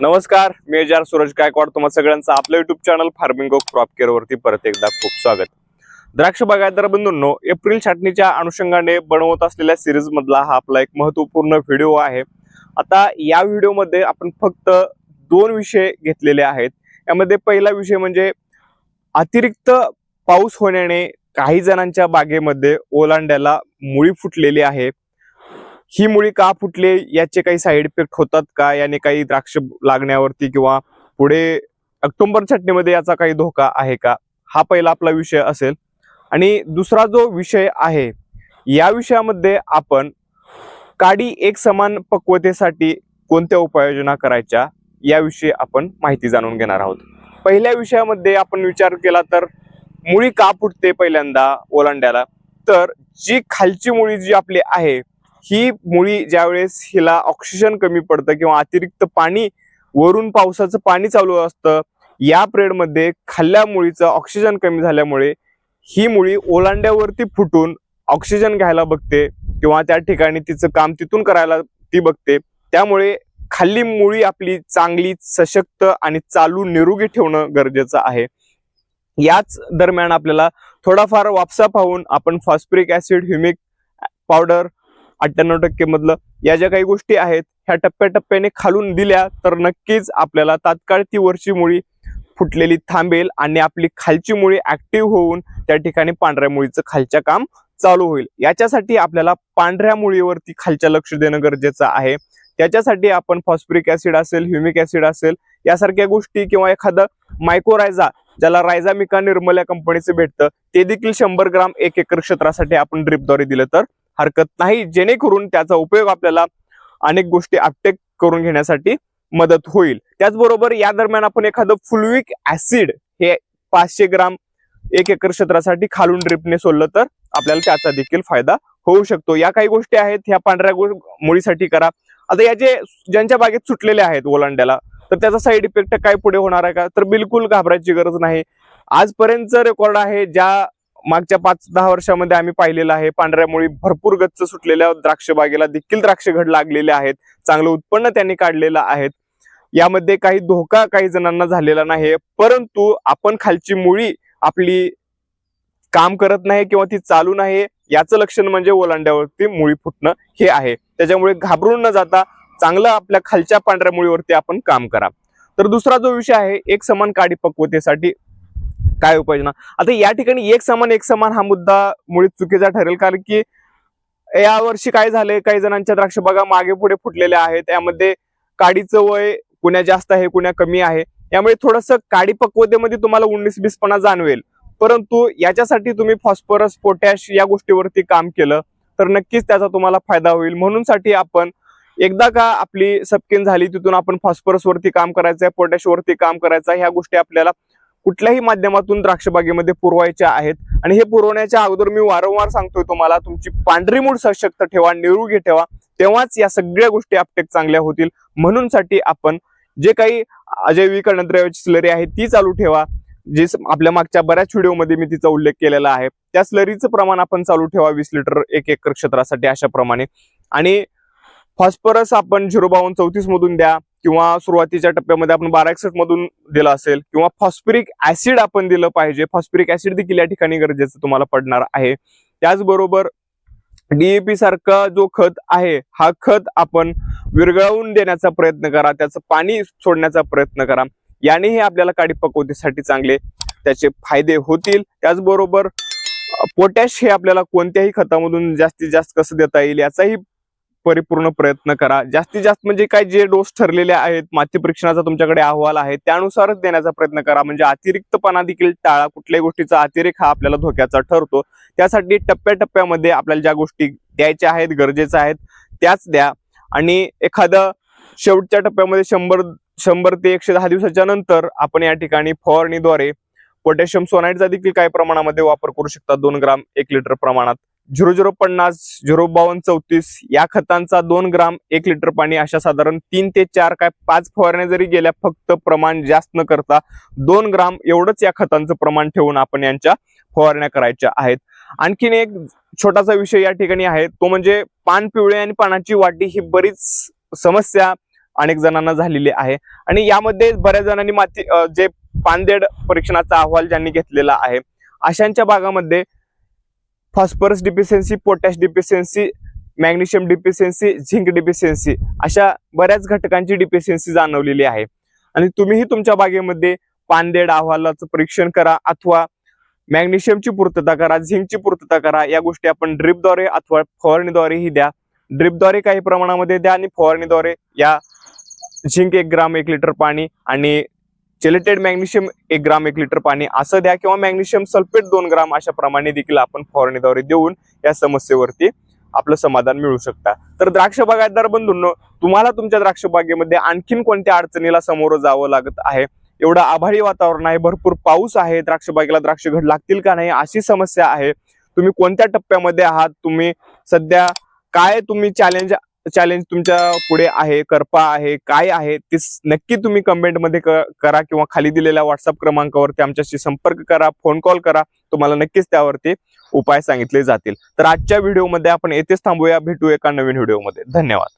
नमस्कार मी जार सूरज गायकवाड. तुम्हा सगळ्यांचं आपलं YouTube channel farming of crop care वरती परत एकदा खूप स्वागत. द्राक्ष बागायतदार बंधूंनो एप्रिल छाटणीच्या अनुषंगाने बनवत असलेल्या सिरीज मधला हा आपला एक महत्त्वपूर्ण व्हिडिओ आहे. आता या व्हिडिओमध्ये आपण फक्त दोन विषय घेतलेले आहेत. यामध्ये पहिला विषय म्हणजे अतिरिक्त पाऊस होण्याने काही जणांच्या बागेमध्ये ओलांड्याला मुळी फुटलेली आहे. ही मुळी का फुटले? याचे काही साईड इफेक्ट होतात का? याने काही द्राक्ष लागण्यावरती किंवा पुढे ऑक्टोबर छटणीमध्ये याचा काही धोका आहे का? हा पहिला आपला विषय असेल. आणि दुसरा जो विषय आहे या विषयामध्ये आपण काडी एक समान पक्वतेसाठी कोणत्या उपाययोजना करायच्या याविषयी आपण माहिती जाणून घेणार आहोत. पहिल्या विषयामध्ये आपण विचार केला तर मुळी का फुटते पहिल्यांदा ओलांड्याला? तर जी खालची मुळी जी आपली आहे ही मुळी ज्यावेळेस हिला ऑक्सिजन कमी पडतं किंवा अतिरिक्त पाणी वरून पावसाचं पाणी चालू असतं या प्रेडमध्ये खाल्ल्या मुळीचं ऑक्सिजन कमी झाल्यामुळे ही मुळी ओलांड्यावरती फुटून ऑक्सिजन घ्यायला बघते किंवा त्या ठिकाणी तिचं काम तिथून करायला ती बघते. त्यामुळे खाल्ली मुळी आपली चांगली सशक्त आणि चालू निरोगी ठेवणं गरजेचं आहे. याच दरम्यान आपल्याला थोडाफार वापसा पाहून आपण फॉस्फरिक ऍसिड ह्युमिक पावडर अठ्ठ्याण्णव टक्के मधलं या ज्या काही गोष्टी आहेत ह्या टप्प्याटप्प्याने खालून दिल्या तर नक्कीच आपल्याला तात्काळ ती वरची मुळी फुटलेली थांबेल आणि आपली खालची मुळी ऍक्टिव्ह होऊन त्या ठिकाणी पांढऱ्या मुळीचं खालच्या काम चालू होईल. याच्यासाठी आपल्याला पांढऱ्या मुळीवरती खालच्या लक्ष देणं गरजेचं आहे. त्याच्यासाठी आपण फॉस्फरिक ऍसिड असेल ह्युमिक ऍसिड असेल यासारख्या गोष्टी किंवा एखादं मायक्रोरायझा ज्याला रायझामिका निर्मल या कंपनीचं भेटतं ते देखील शंभर ग्राम एक एकर क्षेत्रासाठी आपण ड्रिपद्वारे दिलं तर हरकत नाही. जेणेकरून त्याचा उपयोग आपल्याला अनेक गोष्टी अपटेक करून घेण्यासाठी मदत होईल. त्याचबरोबर या दरम्यान आपण एखादं फुलविक ऍसिड हे पाचशे ग्राम एक एकर क्षेत्रासाठी खालून ड्रिपने सोडलं तर आपल्याला त्याचा देखील फायदा होऊ शकतो. या काही गोष्टी आहेत. ह्या पांढऱ्या मुळीसाठी करा. आता या जे ज्यांच्या बागेत सुटलेले आहेत ओलांड्याला तर त्याचा साईड इफेक्ट काय पुढे होणार आहे का? तर बिलकुल घाबरायची गरज नाही. आजपर्यंत रेकॉर्ड आहे ज्या मागच्या पाच दहा वर्षामध्ये आम्ही पाहिलेलं आहे. पांढऱ्या मुळी भरपूर गच्च सुटलेल्या द्राक्ष बागेला देखील द्राक्ष घड लागलेले आहेत. चांगलं उत्पन्न त्यांनी काढलेलं आहे यामध्ये काही धोका काही जणांना झालेला नाही परंतु आपण खालची मुळी आपली काम करत नाही किंवा ती चालू नाही याचं लक्षण म्हणजे ओलांड्यावरती मुळी फुटणं हे आहे. त्याच्यामुळे घाबरून न जाता चांगलं आपल्या खालच्या पांढऱ्या मुळीवरती आपण काम करा. तर दुसरा जो विषय आहे एक समान काडी पक्वतेसाठी काय उपाययोजना? आता या ठिकाणी एक समान एक समान हा मुद्दा मुळीच चुकीचा ठरेल. कारण की या वर्षी काय झालंय? काही जणांच्या द्राक्ष बागा मागे पुढे फुटलेल्या आहेत. यामध्ये काडीचं वय कुण्या जास्त आहे कुण्या कमी आहे. यामुळे थोडस काडी पक्वतेमध्ये तुम्हाला उन्नीस बीसपणा जाणवेल. परंतु याच्यासाठी तुम्ही फॉस्फरस पोटॅश या गोष्टीवरती काम केलं तर नक्कीच त्याचा तुम्हाला फायदा होईल. म्हणूनसाठी आपण एकदा का आपली सपकिन झाली तिथून आपण फॉस्फरसवरती काम करायचंय पोटॅश वरती काम करायचं ह्या गोष्टी आपल्याला कुठल्याही माध्यमातून द्राक्षबागेमध्ये पुरवायच्या आहेत. आणि हे पुरवण्याच्या अगोदर मी वारंवार सांगतोय तुम्हाला तुमची पांढरी मूळ सशक्त ठेवा निरोगी ठेवा तेव्हाच या सगळ्या गोष्टी आपटेक चांगल्या होतील. म्हणून साठी आपण जे काही अजैविक अन्नद्रव्याची स्लरी आहे ती चालू ठेवा. जे आपल्या मागच्या बऱ्याच व्हिडिओमध्ये मी तिचा उल्लेख केलेला आहे. त्या स्लरीचं प्रमाण आपण चालू ठेवा वीस लिटर एक एकर क्षेत्रासाठी अशा प्रमाणे आणि फॉस्फरस आपण झिरो बावन्न चौतीस मधून द्या किंवा सुरुवातीच्या टप्प्यामध्ये आपण बारा एकसष्ट मधून दिलं असेल किंवा फॉस्फरिक ऍसिड आपण दिलं पाहिजे. फॉस्फरिक ऍसिड देखील या ठिकाणी गरजेचं तुम्हाला पडणार आहे. त्याचबरोबर डीएपी सारखा जो खत आहे हा खत आपण विरघळवून देण्याचा प्रयत्न करा त्याचं पाणी सोडण्याचा प्रयत्न करा. यानेही आपल्याला काडी पकवतीसाठी चांगले त्याचे फायदे होतील. त्याचबरोबर पोटॅश हे आपल्याला कोणत्याही खतामधून जास्तीत जास्त कसं देता येईल याचाही परिपूर्ण प्रयत्न करा. जास्तीत जास्त म्हणजे काय जे डोस ठरलेले आहेत माती परीक्षणाचा तुमच्याकडे अहवाल आहे त्यानुसारच देण्याचा प्रयत्न करा. म्हणजे अतिरिक्तपणा देखील टाळा. कुठल्याही गोष्टीचा अतिरेक हा आपल्याला धोक्याचा ठरतो. त्यासाठी टप्प्याटप्प्यामध्ये आपल्याला ज्या गोष्टी द्यायच्या आहेत गरजेच्या आहेत त्याच द्या. आणि एखादं शेवटच्या टप्प्यामध्ये शंभर शंभर ते एकशे दहा दिवसाच्या नंतर आपण या ठिकाणी फवारणीद्वारे पोटॅशियम सोनाईटचा देखील काही प्रमाणामध्ये वापर करू शकता. दोन ग्राम एक लिटर प्रमाणात. झिरो झिरो पन्नास झिरो बावन्न चौतीस या खतांचा दोन ग्राम एक लिटर पाणी अशा साधारण तीन ते चार काय पाच फवारण्या जरी गेल्या फक्त प्रमाण जास्त न करता दोन ग्राम एवढंच या खतांचं प्रमाण ठेवून आपण यांच्या फवारण्या करायच्या आहेत. आणखीन एक छोटासा विषय या ठिकाणी आहे तो म्हणजे पान पिवळे आणि पानाची वाटी ही बरीच समस्या अनेक जणांना झालेली आहे. आणि यामध्ये बऱ्याच जणांनी माती जे पानदेड परीक्षणाचा अहवाल ज्यांनी घेतलेला आहे अशांच्या भागामध्ये phosphorus deficiency potash deficiency magnesium deficiency zinc deficiency अशा बऱ्याच घटकांची डिफिशियन्सी जाणवलेली आहे. आणि तुम्हीही तुमच्या बागेमध्ये पानदेड अहवालाचं परीक्षण करा अथवा मॅग्नेशियमची पूर्तता करा झिंकची पूर्तता करा या गोष्टी आपण ड्रिपद्वारे अथवा फवारणीद्वारेही द्या. ड्रिपद्वारे काही प्रमाणामध्ये द्या आणि फवारणीद्वारे या झिंक एक ग्राम एक लिटर पाणी आणि चिलेटेड मॅग्नेशियम एक ग्राम एक लिटर पाणी असं द्या किंवा मॅग्नेशियम सल्फेट दोन ग्राम अशा प्रमाणे देखील आपण फवारणीद्वारे देऊन या समस्येवरती आपलं समाधान मिळू शकता. तर द्राक्ष बागायतदार बंधूंनो तुम्हाला तुमच्या द्राक्ष बागेमध्ये आणखीन कोणत्या अडचणीला सामोरं जावं लागत आहे? एवढं आभाळी वातावरण आहे भरपूर पाऊस आहे द्राक्ष बागेला द्राक्ष घड लागतील का नाही अशी समस्या आहे. तुम्ही कोणत्या टप्प्यामध्ये आहात? तुम्ही सध्या काय तुम्ही चॅलेंज चॅलेंज तुमच्यापुढे आहे करपा आहे काय आहे ते नक्की तुम्ही कमेंटमध्ये क- करा किंवा खाली दिलेल्या व्हॉट्सअप क्रमांकावरती आमच्याशी संपर्क करा फोन कॉल करा. तुम्हाला नक्कीच त्यावरती उपाय सांगितले जातील. तर आजच्या व्हिडिओमध्ये आपण येथेच थांबूया. भेटू एका नवीन व्हिडिओमध्ये धन्यवाद.